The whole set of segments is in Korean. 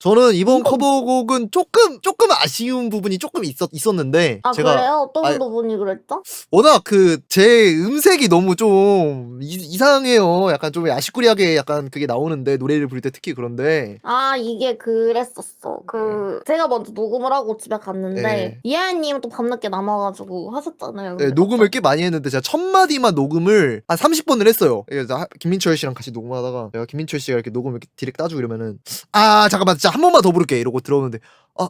저는 이번 커버곡은 조금 조금 아쉬운 부분이 조금 있었 있었는데 아 제가 그래요? 어떤 아니- 부분이 그랬죠? 워낙 그 제 음색이 너무 좀 이, 상해요 약간 좀 아시꾸리하게 약간 그게 나오는데 노래를 부를 때 특히 그런데 아 이게 그랬었어. 그 제가 먼저 녹음을 하고 집에 갔는데 네. 이하연님 또 밤늦게 남아가지고 하셨잖아요. 네, 녹음을 꽤 많이 했는데 제가 첫 마디만 녹음을 한 30번을 했어요. 하- 김민철 씨랑 같이 녹음하다가 내가 김민철 씨가 이렇게 녹음 이렇게 디렉 따주고 이러면은 아 잠깐만 진짜 한 번만 더 부를게 이러고 들어오는데 아.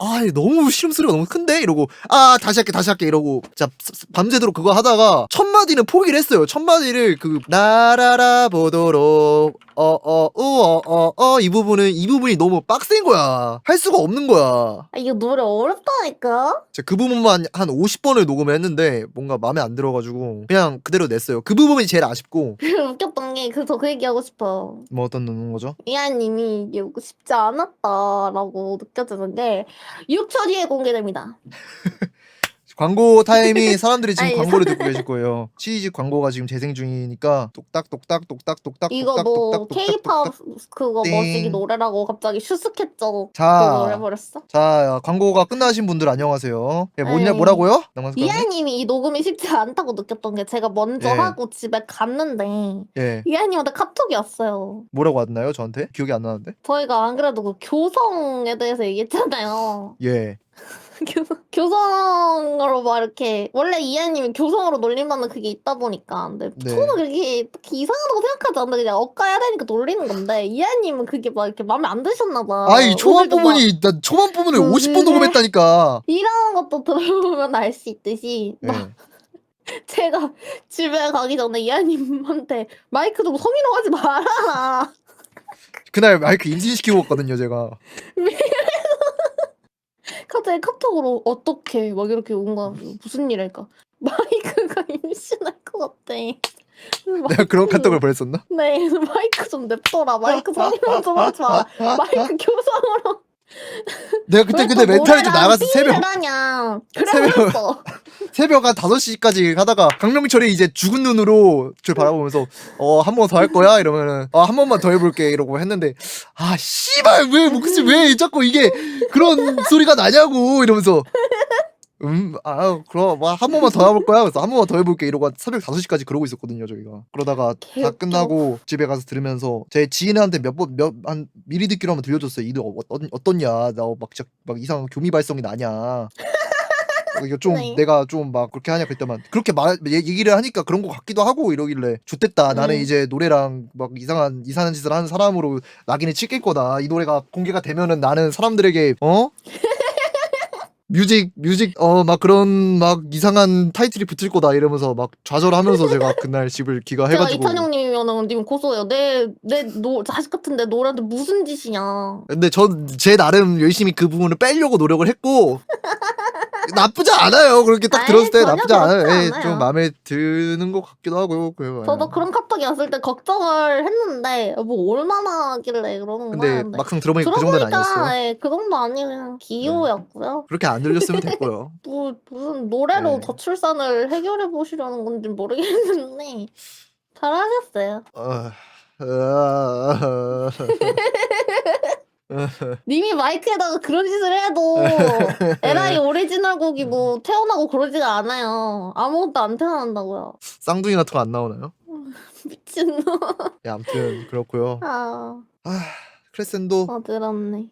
아, 너무 실음소리가 너무 큰데? 이러고, 아, 다시 할게, 다시 할게, 이러고, 자, 밤새도록 그거 하다가, 첫 마디는 포기를 했어요. 첫 마디를 그, 나라라 보도록, 어, 어, 우어, 어, 어, 이 부분은, 이 부분이 너무 빡센 거야. 할 수가 없는 거야. 아, 이거 노래 어렵다니까. 제가 그 부분만 한 50번을 녹음을 했는데 뭔가 마음에 안 들어가지고 그냥 그대로 냈어요. 그 부분이 제일 아쉽고 웃겼던 게그저그 얘기하고 싶어. 뭐 어떤 노는 거죠? 이하님이 이게 쉽지 않았다라고 느껴지는 게 6초 뒤에 공개됩니다. 광고 타임이 사람들이 지금 아니, 광고를 듣고 계실 거예요. 치즈 광고가 지금 재생 중이니까 똑딱 똑딱 똑딱 똑딱 이거 똑딱 뭐 똑딱 똑딱 K-팝 똑딱. 그거 띵. 멋지기 노래라고 갑자기 슈스케쳐 자. 그걸 해버렸어? 자 광고가 끝나신 분들 안녕하세요. 예, 뭐냐 아이. 뭐라고요? 이하님이 이 녹음이 쉽지 않다고 느꼈던 게 제가 먼저 예. 하고 집에 갔는데 예 이하님한테 카톡이 왔어요. 뭐라고 왔나요 저한테? 기억이 안 나는데. 저희가 안 그래도 그 교성에 대해서 얘기했잖아요. 예. 교- 교성으로 막 이렇게 원래 이하님이 교성으로 놀림받는 그게 있다 보니까 근데 네. 저는 그게 딱히 이상하다고 생각하지 않는데 그냥 엇가야 되니까 놀리는 건데 이하님은 그게 막 이렇게 마음에 안 드셨나 봐. 아이 초반 오늘도 막 부분이 나 초반 부분을 음, 50번 녹음했다니까. 이런 것도 들어보면 알 수 있듯이 막 예. 제가 집에 가기 전에 이하님한테 마이크 좀 성희롱하지 말아라. 그날 마이크 임신시키고 갔거든요 제가. 갑자기 카톡으로 어떻게 막 이렇게 온 거야. 무슨 일일까? 마이크가 임신할 것 같아. 내가 그런 카톡을 보냈었나? 네, 마이크 좀 냅둬라. 마이크 성희롱 좀 하지 마. 마이크 교성으로. 내가 그때 근데 멘탈이 좀 나가서 새벽 하냐. 새벽- 그래서 새벽 한 5시까지 하다가 강명철이 이제 죽은 눈으로 저 바라보면서 어 한 번 더 할 거야? 이러면은 어한 번만 더 해볼게. 이러고 했는데 아 씨발 왜 목소리 왜 자꾸 이게 그런 소리가 나냐고 이러면서 음 아 그럼 뭐 한 번만 더 해볼 거야? 그래서 한 번만 더 해볼게. 이러고 새벽 5시까지 그러고 있었거든요 저희가. 그러다가 다. 끝나고 집에 가서 들으면서 제 지인한테 몇 번 몇 한 미리 듣기로 한번 들려줬어요. 이들 어떤 어떻냐? 나 막 진짜 막 이상한 교미 발성이 나냐 이거 좀 네. 내가 좀 막 그렇게 하냐 그랬더만 그렇게 말 얘- 얘기를 하니까 그런 것 같기도 하고 이러길래 좋댔다 나는 음. 이제 노래랑 막 이상한 이상한 짓을 하는 사람으로 낙인을 찍힐 거다 이 노래가 공개가 되면은 나는 사람들에게 어 뮤직 뮤직 어 막 그런 막 이상한 타이틀이 붙을 거다 이러면서 막 좌절하면서 제가 그날 집을 제가 귀가해가지고 이찬영님이면은 님 고소해요. 내내 자식 같은데 노래한테 무슨 짓이냐. 근데 전 제 나름 열심히 그 부분을 빼려고 노력을 했고 나쁘지 않아요 그렇게 딱 아이, 들었을 때 전혀 나쁘지 않아요 그렇지 예, 않아요. 좀 마음에 드는 것 같기도 하고요 그래요. 저도 그런 카톡이 왔을 때 걱정을 했는데 뭐 얼마나 하길래 그러는 거야. 근데 막상 들어보니까 그 정도는 아니었어요 네. 들어보니까 예, 그 정도 그냥 기호였고요. 그렇게 안 들렸으면 됐고요 뭐 무슨 노래로 네. 저출산을 해결해 보시려는 건지 모르겠는데 잘하셨어요. 어... 어... 님이 마이크에다가 그런 짓을 해도 에라이 오리지널 곡이 뭐 태어나고 그러지가 않아요. 아무것도 안 태어난다고요. 쌍둥이 같은 거 안 나오나요? 미친놈. 예, 아무튼 그렇고요 아, 아 크레센도 어지럽네.